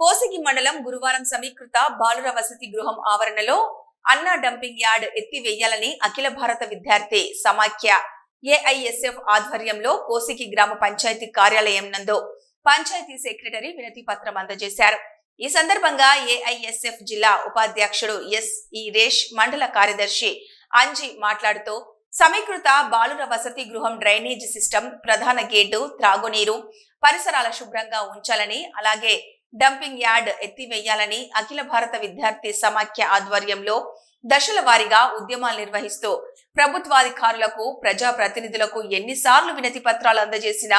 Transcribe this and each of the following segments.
కోసిగి మండలం గురువారం సమీకృత బాలుర వసతి గృహం ఆవరణలో అన్నా డంపింగ్ యార్డ్ ఎత్తివేయాలని అఖిల భారత విద్యార్థి సమాఖ్య ఏఐఎస్ఎఫ్ ఆధ్వర్యంలో కోసిగి గ్రామ పంచాయతీ కార్యాలయం నందు పంచాయతీ సెక్రటరీ వినతి పత్రం అందజేశారు. ఈ సందర్భంగా ఏఐఎస్ఎఫ్ జిల్లా ఉపాధ్యక్షుడు ఎస్ ఈ రేష్ మండల కార్యదర్శి అంజి మాట్లాడుతూ సమీకృత బాలుర వసతి గృహం డ్రైనేజ్ సిస్టమ్ ప్రధాన గేటు త్రాగునీరు పరిసరాల శుభ్రంగా ఉంచాలని అలాగే డంపింగ్ యార్డ్ ఎత్తివేయాలని అఖిల భారత విద్యార్థి సమాఖ్య ఆధ్వర్యంలో దశల వారీగా ఉద్యమాలు నిర్వహిస్తూ ప్రభుత్వాధికారులకు ప్రజా ప్రతినిధులకు ఎన్నిసార్లు వినతి పత్రాలు అందజేసినా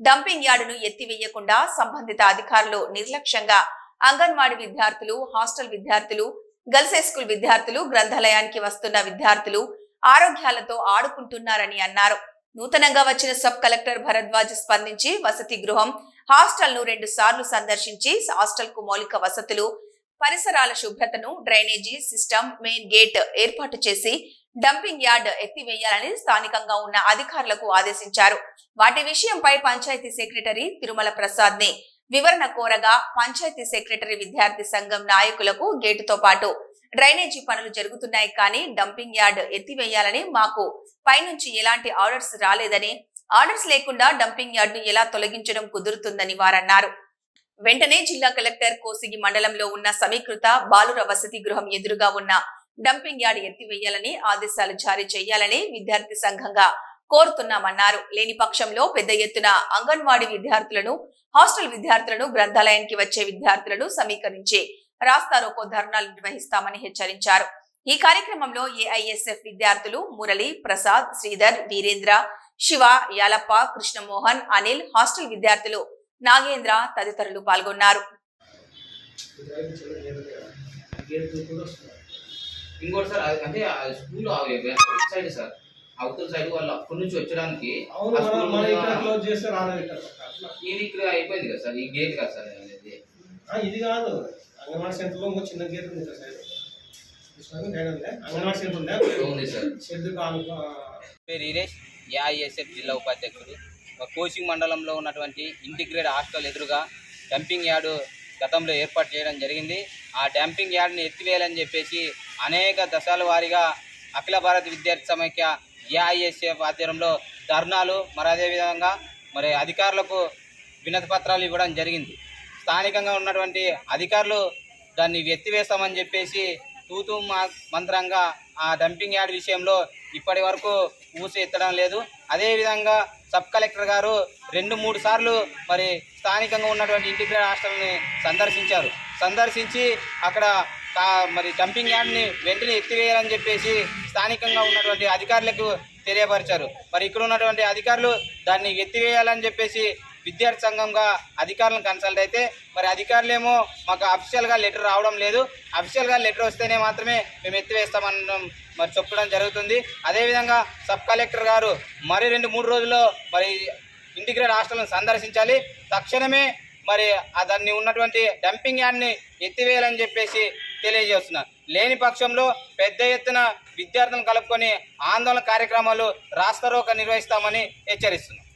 డంపింగ్ యార్డును ఎత్తివేయకుండా సంబంధిత అధికారులు నిర్లక్ష్యంగా అంగన్వాడీ విద్యార్థులు హాస్టల్ విద్యార్థులు గర్ల్స్ హై స్కూల్ విద్యార్థులు గ్రంథాలయానికి వస్తున్న విద్యార్థులు ఆరోగ్యాలతో ఆడుకుంటున్నారని అన్నారు. నూతనంగా వచ్చిన సబ్ కలెక్టర్ భరద్వాజ్ స్పందించి వసతి గృహం హాస్టల్ను రెండు సార్లు సందర్శించి హాస్టల్కు మౌలిక వసతులు పరిసరాల శుభ్రతను డ్రైనేజీ సిస్టమ్ మెయిన్ గేట్ ఏర్పాటు చేసి డంపింగ్ యార్డ్ ఎత్తివేయాలని స్థానికంగా ఉన్న అధికారులకు ఆదేశించారు. వాటి విషయంపై పంచాయతీ సెక్రటరీ తిరుమల ప్రసాద్ని వివరణ కోరగా పంచాయతీ సెక్రటరీ విద్యార్థి సంఘం నాయకులకు గేటుతో పాటు డ్రైనేజీ పనులు జరుగుతున్నాయి కానీ డంపింగ్ యార్డ్ ఎత్తివేయాలని మాకు పైనుంచి ఎలాంటి ఆర్డర్స్ రాలేదని ఆర్డర్స్ లేకుండా డంపింగ్ యార్డ్ను ఎలా తొలగించడం కుదురుతుందని వారన్నారు. వెంటనే జిల్లా కలెక్టర్ కోసిగి మండలంలో ఉన్న సమీకృత బాలుర వసతి గృహం ఎదురుగా ఉన్న డంపింగ్ యార్డ్ ఎత్తివేయాలని ఆదేశాలు జారీ చేయాలని విద్యార్థి సంఘంగా కోరుతున్నామన్నారు. లేని పక్షంలో పెద్ద ఎత్తున అంగన్వాడీ విద్యార్థులను హాస్టల్ విద్యార్థులను గ్రంథాలయానికి వచ్చే విద్యార్థులను సమీకరించి రాస్తారోకో ధర్నాలు నిర్వహిస్తామని హెచ్చరించారు. ఈ కార్యక్రమంలో ఏఐఎస్ఎఫ్ విద్యార్థులు మురళి ప్రసాద్ శ్రీధర్ వీరేంద్ర శివ యాలప్ప కృష్ణమోహన్ అనిల్ హాస్టల్ విద్యార్థులు నాగేంద్ర తదితరులు పాల్గొన్నారు. ఇంకోటి సార్ అది- అంటే ఆ స్కూల్ సైడ్ సార్. అవతల సైడ్ వాళ్ళు అక్కడి నుంచి వచ్చడానికి ఇది ఇక్కడ అయిపోయింది కదా సార్ ఈ గేట్ కదా సార్ అనేది. ఆ, ఇది కాదు. అంగన్వాడీ సెంటర్లో ఇంకో చిన్న గేట్ ఉంది గైడ్ ఉందా. అంగన్వాడీ సెంటర్ ఉందా? ఉంది సార్. పేరు ఈరేష్ ఏఐఎస్ఎఫ్ జిల్లా ఉపాధ్యక్షుడు. కోచింగ్ మండలంలో ఉన్నటువంటి ఇంటిగ్రేట్ హాస్టల్ ఎదురుగా డంపింగ్ యార్డు గతంలో ఏర్పాటు చేయడం జరిగింది. ఆ డంపింగ్ యార్డ్ని ఎత్తివేయాలని చెప్పేసి అనేక దశల వారీగా అఖిల భారత విద్యార్థి సమైక్య ఏఐఎస్ఎఫ్ ఆధ్వర్యంలో ధర్నాలు మరి అదేవిధంగా మరి అధికారులకు వినతి పత్రాలు ఇవ్వడం జరిగింది. స్థానికంగా ఉన్నటువంటి అధికారులు దాన్ని ఎత్తివేస్తామని చెప్పేసి తూతూ మంత్రంగా ఆ డంపింగ్ యార్డ్ విషయంలో ఇప్పటి వరకు ఊసి ఎత్తడం లేదు. అదేవిధంగా సబ్ కలెక్టర్ గారు రెండు మూడు సార్లు మరి స్థానికంగా ఉన్నటువంటి ఇంటిగ్రేట్ హాస్టల్ని సందర్శించారు. సందర్శించి అక్కడ మరి డంపింగ్ యార్డ్ని వెంటనే ఎత్తివేయాలని చెప్పేసి స్థానికంగా ఉన్నటువంటి అధికారులకు తెలియపరిచారు. మరి ఇక్కడ ఉన్నటువంటి అధికారులు దాన్ని ఎత్తివేయాలని చెప్పేసి విద్యార్థి సంఘంగా అధికారులను కన్సల్ట్ అయితే మరి అధికారులేమో మాకు అఫీషియల్గా లెటర్ రావడం లేదు. అఫీషియల్గా లెటర్ వస్తేనే మాత్రమే మేము ఎత్తివేస్తామనడం మరి చెప్పడం జరుగుతుంది. అదేవిధంగా సబ్ కలెక్టర్ గారు మరి రెండు మూడు రోజుల్లో మరి ఇంటిగ్రేట్ హాస్టల్ను సందర్శించాలి. తక్షణమే మరి దాన్ని ఉన్నటువంటి డంపింగ్ యార్డ్ని ఎత్తివేయాలని చెప్పేసి తెలియజేస్తున్నారు. లేని పక్షంలో పెద్ద ఎత్తున విద్యార్థులను కలుపుకొని ఆందోళన కార్యక్రమాలు రాస్తారోక నిర్వహిస్తామని హెచ్చరిస్తున్నాం.